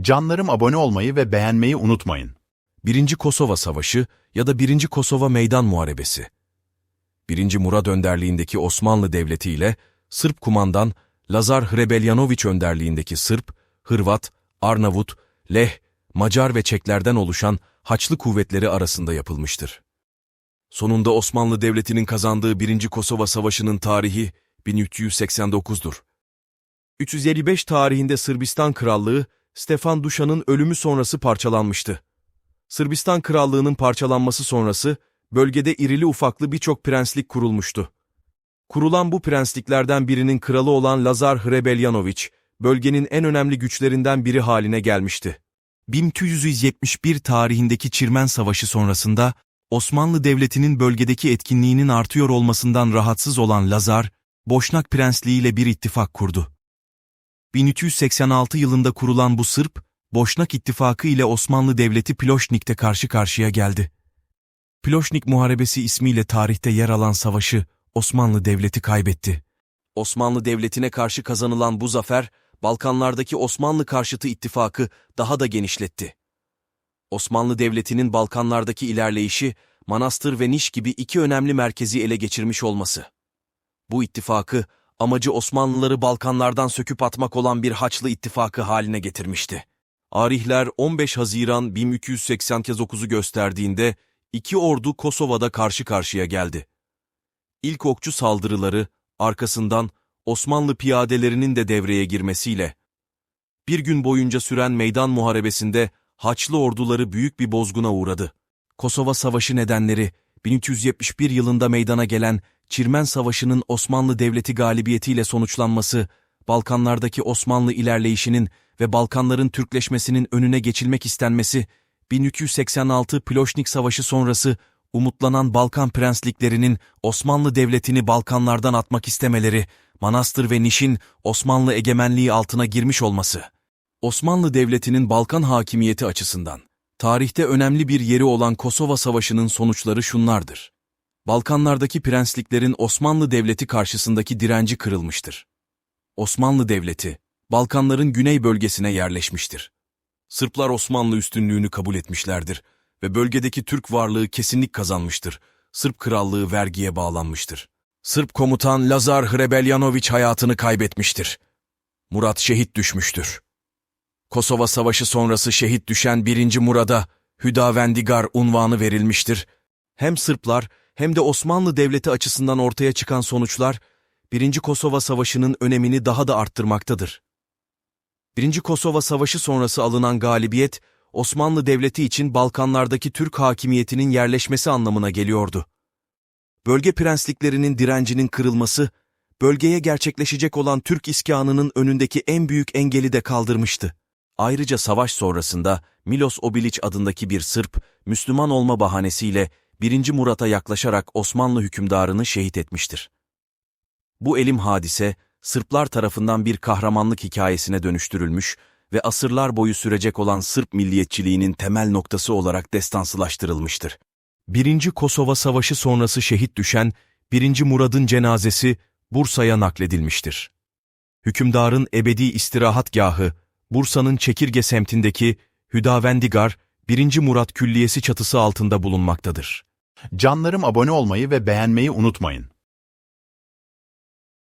Canlarım abone olmayı ve beğenmeyi unutmayın. 1. Kosova Savaşı ya da 1. Kosova Meydan Muharebesi. 1. Murad önderliğindeki Osmanlı Devleti ile Sırp kumandan Lazar Hrebeljanović önderliğindeki Sırp, Hırvat, Arnavut, Leh, Macar ve Çeklerden oluşan Haçlı kuvvetleri arasında yapılmıştır. Sonunda Osmanlı Devleti'nin kazandığı 1. Kosova Savaşı'nın tarihi 1389'dur. 355 tarihinde Sırbistan Krallığı, Stefan Duşan'ın ölümü sonrası parçalanmıştı. Sırbistan Krallığı'nın parçalanması sonrası, bölgede irili ufaklı birçok prenslik kurulmuştu. Kurulan bu prensliklerden birinin kralı olan Lazar Hrebeljanović, bölgenin en önemli güçlerinden biri haline gelmişti. 1271 tarihindeki Çirmen Savaşı sonrasında, Osmanlı Devleti'nin bölgedeki etkinliğinin artıyor olmasından rahatsız olan Lazar, Boşnak Prensliği ile bir ittifak kurdu. 1386 yılında kurulan bu Sırp, Boşnak İttifakı ile Osmanlı Devleti Ploşnik'te karşı karşıya geldi. Ploşnik Muharebesi ismiyle tarihte yer alan savaşı Osmanlı Devleti kaybetti. Osmanlı Devleti'ne karşı kazanılan bu zafer, Balkanlardaki Osmanlı karşıtı ittifakı daha da genişletti. Osmanlı Devleti'nin Balkanlardaki ilerleyişi, Manastır ve Niş gibi iki önemli merkezi ele geçirmiş olması. Bu ittifakı, amacı Osmanlıları Balkanlardan söküp atmak olan bir Haçlı ittifakı haline getirmişti. Arihler 15 Haziran 1289'u gösterdiğinde iki ordu Kosova'da karşı karşıya geldi. İlk okçu saldırıları, arkasından Osmanlı piyadelerinin de devreye girmesiyle, bir gün boyunca süren meydan muharebesinde Haçlı orduları büyük bir bozguna uğradı. Kosova Savaşı nedenleri, 1371 yılında meydana gelen Çirmen Savaşı'nın Osmanlı Devleti galibiyetiyle sonuçlanması, Balkanlardaki Osmanlı ilerleyişinin ve Balkanların Türkleşmesinin önüne geçilmek istenmesi, 1286 Ploşnik Savaşı sonrası umutlanan Balkan prensliklerinin Osmanlı Devleti'ni Balkanlardan atmak istemeleri, Manastır ve Niş'in Osmanlı egemenliği altına girmiş olması. Osmanlı Devleti'nin Balkan hakimiyeti açısından, tarihte önemli bir yeri olan Kosova Savaşı'nın sonuçları şunlardır. Balkanlardaki prensliklerin Osmanlı Devleti karşısındaki direnci kırılmıştır. Osmanlı Devleti, Balkanların güney bölgesine yerleşmiştir. Sırplar Osmanlı üstünlüğünü kabul etmişlerdir ve bölgedeki Türk varlığı kesinlik kazanmıştır. Sırp krallığı vergiye bağlanmıştır. Sırp komutan Lazar Hrebeljanović hayatını kaybetmiştir. Murat şehit düşmüştür. Kosova Savaşı sonrası şehit düşen 1. Murad'a Hüdavendigar unvanı verilmiştir. Hem Sırplar hem de Osmanlı Devleti açısından ortaya çıkan sonuçlar, 1. Kosova Savaşı'nın önemini daha da arttırmaktadır. 1. Kosova Savaşı sonrası alınan galibiyet, Osmanlı Devleti için Balkanlardaki Türk hakimiyetinin yerleşmesi anlamına geliyordu. Bölge prensliklerinin direncinin kırılması, bölgeye gerçekleşecek olan Türk iskanının önündeki en büyük engeli de kaldırmıştı. Ayrıca savaş sonrasında Milos Obiliç adındaki bir Sırp, Müslüman olma bahanesiyle 1. Murat'a yaklaşarak Osmanlı hükümdarını şehit etmiştir. Bu elim hadise, Sırplar tarafından bir kahramanlık hikayesine dönüştürülmüş ve asırlar boyu sürecek olan Sırp milliyetçiliğinin temel noktası olarak destansılaştırılmıştır. 1. Kosova Savaşı sonrası şehit düşen 1. Murad'ın cenazesi Bursa'ya nakledilmiştir. Hükümdarın ebedi istirahatgahı, Bursa'nın Çekirge semtindeki Hüdavendigar 1. Murat Külliyesi çatısı altında bulunmaktadır. Canlarım abone olmayı ve beğenmeyi unutmayın.